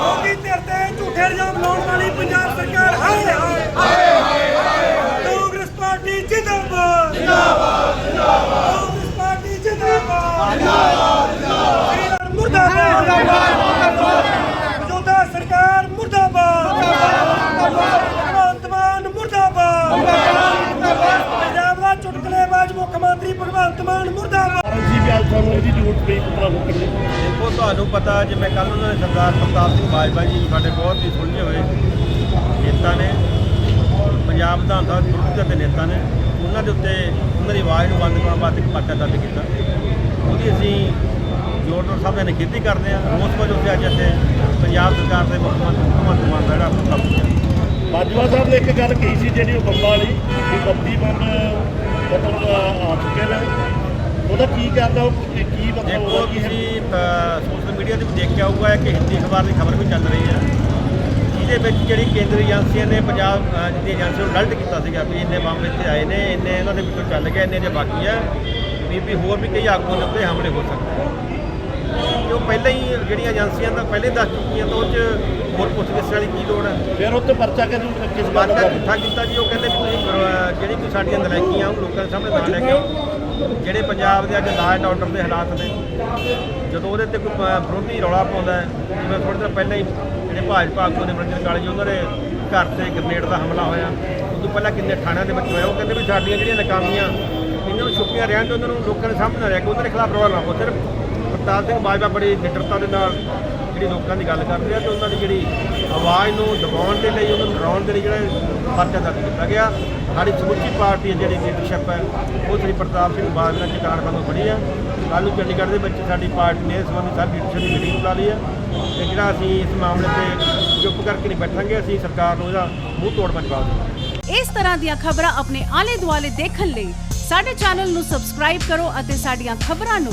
ਮੋਦੀ ਤੇਰੇ ਤੇ ਝੂਠੇ ਇਲਜ਼ਾਮ ਲਾਉਣ ਵਾਲੀ ਪੰਜਾਬ ਸਰਕਾਰ, ਹਾਏ ਹਾਏ ਕਾਂਗਰਸ ਪਾਰਟੀ ਜਿੰਦਾਬਾਦ। ਜਿੰਦਾਬਾਦ ਕਾਂਗਰਸ ਪਾਰਟੀ ਜਿੰਦਾਬਾਦ। ਜਿੰਦਾਬਾਦ ਮੁਰਦਾਬਾਦ। ਮੌਜੂਦਾ ਸਰਕਾਰ ਮੁਰਦਾਬਾਦ। ਭਗਵੰਤ ਮਾਨ ਮੁਰਦਾਬਾਦ। ਪੰਜਾਬ ਦਾ ਚੁਟਕਲੇਬਾਜ਼ ਮੁੱਖ ਮੰਤਰੀ ਭਗਵੰਤ ਮਾਨ ਮੁਰਦਾਬਾਦ। ਜੀ ਵੀ ਤੁਹਾਨੂੰ ਇਹਦੀ ਜ਼ਰੂਰਤ ਪਈ ਪੁੱਤਰਾ ਮੁਕਰ ਤੁਹਾਨੂੰ ਪਤਾ ਜਿਵੇਂ ਕੱਲ ਉਹਨਾਂ ਨੇ ਸਰਦਾਰ ਪ੍ਰਤਾਪ ਸਿੰਘ ਬਾਜਵਾ ਜੀ ਸਾਡੇ ਬਹੁਤ ਹੀ ਸੁਲਝੇ ਹੋਏ ਨੇਤਾ ਨੇ, ਪੰਜਾਬ ਵਿਧਾਨ ਸਭਾ ਦੇ ਵਿਰੋਧੀ ਧਿਰ ਦੇ ਨੇਤਾ ਨੇ, ਉਹਨਾਂ ਦੇ ਉੱਤੇ ਉਹਨਾਂ ਦੀ ਆਵਾਜ਼ ਨੂੰ ਬੰਦ ਕਰਨ ਵਾਸਤੇ ਇੱਕ ਪਰਚਾ ਦਰਜ ਕੀਤਾ। ਉਹਦੀ ਅਸੀਂ ਜੋਰਡਰ ਸਾਹਿਬ ਦੇ ਨਿਖੇਧੀ ਕਰਦੇ ਹਾਂ। ਉਸ ਵਜੋਂ ਤੇ ਅੱਜ ਇੱਥੇ ਪੰਜਾਬ ਸਰਕਾਰ ਦੇ ਮੁੱਖ ਮੰਤਰੀ ਭਗਵੰਤ ਮਾਨ ਦਾ ਜਿਹੜਾ ਪ੍ਰਸਤਾਵ ਕੀਤਾ ਬਾਜਵਾ ਸਾਹਿਬ ਨੇ ਇੱਕ ਗੱਲ ਕਹੀ ਸੀ ਜਿਹੜੀ ਉਹ ਬੰਬਾਂ ਵਾਲੀ ਕਿ ਬੱਤੀ ਬੰਬ ਮਤਲਬ ਆ ਚੁੱਕੇ ਨੇ। ਉਹਦਾ ਕੀ ਕਰਦਾ ਉਹ ਕੀ ਕੀ ਮਤਲਬ ਦੇਖੋ ਉਹਦਾ ਕੀ ਹੈ? ਤੁਸੀਂ ਸੋਸ਼ਲ ਮੀਡੀਆ ਤੇ ਵੀ ਦੇਖਿਆ ਹੋਊਗਾ ਕਿ ਹਿੰਦੀ ਅਖਬਾਰ ਦੀ ਖਬਰ ਵੀ ਚੱਲ ਰਹੀ ਹੈ। ਜਿਹਦੇ ਵਿੱਚ ਜਿਹੜੀ ਕੇਂਦਰੀ ਏਜੰਸੀਆਂ ਨੇ ਪੰਜਾਬ ਦੀ ਏਜੰਸੀ ਨੂੰ ਅਲਰਟ ਕੀਤਾ ਸੀਗਾ ਵੀ ਇੰਨੇ ਬੰਬ ਇੱਥੇ ਆਏ ਨੇ ਇੰਨੇ ਇਹਨਾਂ ਦੇ ਵਿੱਚੋਂ ਚੱਲ ਗਏ ਇੰਨੇ ਜੇ ਬਾਕੀ ਆ। ਵੀ ਵੀ ਹੋਰ ਵੀ ਕਈ ਆਗੂਆਂ ਦੇ ਉੱਤੇ ਹਮਲੇ ਹੋ ਸਕਦੇ ਆ ਪਹਿਲਾਂ ਹੀ ਜਿਹੜੀਆਂ ਏਜੰਸੀਆਂ ਤਾਂ ਪਹਿਲੇ ਦੱਸ ਚੁੱਕੀਆਂ ਤਾਂ ਉਹ 'ਚ ਹੋਰ ਪੁੱਛਗਿੱਛ ਵਾਲੀ ਕੀ ਲੋੜ ਹੈ? ਫਿਰ ਉੱਤੇ ਪਰਚਾ ਕਿਸ ਕਿਸ ਬਾਤਾਂ ਦਾ ਝੂਠਾ ਕੀਤਾ ਜੀ ਉਹ ਕਹਿੰਦੇ ਵੀ ਤੁਸੀਂ ਜਿਹੜੀ ਕੋਈ ਸਾਡੀਆਂ ਨਲਾਇਕੀਆਂ ਉਹ ਲੋਕਾਂ ਦੇ ਸਾਹਮਣੇ ਨਾ ਲੈ ਕੇ ਆਓ। ਜਿਹੜੇ ਪੰਜਾਬ ਦੇ ਅੱਜ ਲਾਅ ਐਂਡ ਆਰਡਰ ਦੇ ਹਾਲਾਤ ਨੇ ਜਦੋਂ ਉਹਦੇ ਤੇ ਕੋਈ ਪ- ਵਿਰੋਧੀ ਰੌਲਾ ਪਾਉਂਦਾ ਹੈ ਜਿਵੇਂ ਥੋੜ੍ਹੇ ਦਿਨ ਪਹਿਲਾਂ ਹੀ ਜਿਹੜੇ ਭਾਜਪਾ ਆਗੂ ਨੇ ਮਨਜਿੰਦਰ ਕਾਲੀ ਜੀ ਉਹਨਾਂ ਦੇ ਘਰ ਤੇ ਗ੍ਰਨੇਡ ਦਾ ਹਮਲਾ ਹੋਇਆ। ਉਸ ਤੋਂ ਪਹਿਲਾਂ ਕਿੰਨੇ ਥਾਣਿਆਂ ਦੇ ਵਿੱਚ ਹੋਇਆ ਉਹ ਕਹਿੰਦੇ ਵੀ ਸਾਡੀਆਂ ਜਿਹੜੀਆਂ ਨਾਕਾਮੀਆਂ ਇਹਨਾਂ ਨੂੰ ਛੁਪੀਆਂ ਰਹਿਣ ਤੇ ਉਹਨਾਂ ਨੂੰ ਲੋਕਾਂ ਦੇ ਸਾਹਮਣੇ ਨਾ ਰਹਿ ਕੇ ਉਹਨਾਂ ਦੇ ਖਿਲਾਫ ਰੌਲਾ ਨਾ ਪਾਓ ਸਿਰਫ ਪ੍ਰਤਾਪ ਸਿੰਘ ਬਾਜਵਾ ਬੜੀ ਨਿਡਰਤਾ ਦੇ ਨਾਲ ਜਿਹੜੀ ਲੋਕਾਂ ਦੀ ਗੱਲ ਕਰਦੇ ਆ ਤੇ ਉਹਨਾਂ ਦੀ ਜਿਹੜੀ ਆਵਾਜ਼ ਨੂੰ ਦਬਾਉਣ ਦੇ ਲਈ, ਉਹਨਾਂ ਨੂੰ ਡਰਾਉਣ ਦੇ ਲਈ ਜਿਹੜਾ ਪਰਚਾ ਦਰਜ ਕੀਤਾ ਗਿਆ। ਸਾਡੀ ਸਮੁੱਚੀ ਪਾਰਟੀ ਹੈ, ਜਿਹੜੀ ਲੀਡਰਸ਼ਿਪ ਹੈ, ਉਹ ਸ੍ਰੀ ਪ੍ਰਤਾਪ ਸਿੰਘ ਬਾਜਵਾ ਨੇ ਚਕਾਨ ਵੱਲੋਂ ਫੜੀ ਹੈ ਕੱਲ੍ਹ ਨੂੰ ਚੰਡੀਗੜ੍ਹ ਦੇ ਵਿੱਚ ਸਾਡੀ ਪਾਰਟੀ ਨੇ ਇਸ ਸੰਬੰਧੀ ਸਾਰੀ ਲੀਡਰਸ਼ਿਪ ਦੀ ਮੀਟਿੰਗ ਬੁਲਾ ਲਈ ਹੈ ਤੇ ਜਿਹੜਾ ਅਸੀਂ ਇਸ ਮਾਮਲੇ ਤੇ ਚੁੱਪ ਕਰਕੇ ਨਹੀਂ ਬੈਠਾਂਗੇ, ਅਸੀਂ ਸਰਕਾਰ ਨੂੰ ਇਹਦਾ ਮੂੰਹ ਤੋੜ ਜਵਾਬ ਦੇਵਾਂਗੇ। ਇਸ ਤਰ੍ਹਾਂ ਦੀਆਂ ਖਬਰਾਂ ਆਪਣੇ ਆਲੇ ਦੁਆਲੇ ਦੇਖਣ ਲਈ ਸਾਡੇ ਚੈਨਲ ਨੂੰ ਸਬਸਕ੍ਰਾਈਬ ਕਰੋ ਅਤੇ ਸਾਡੀਆਂ ਖਬਰਾਂ ਨੂੰ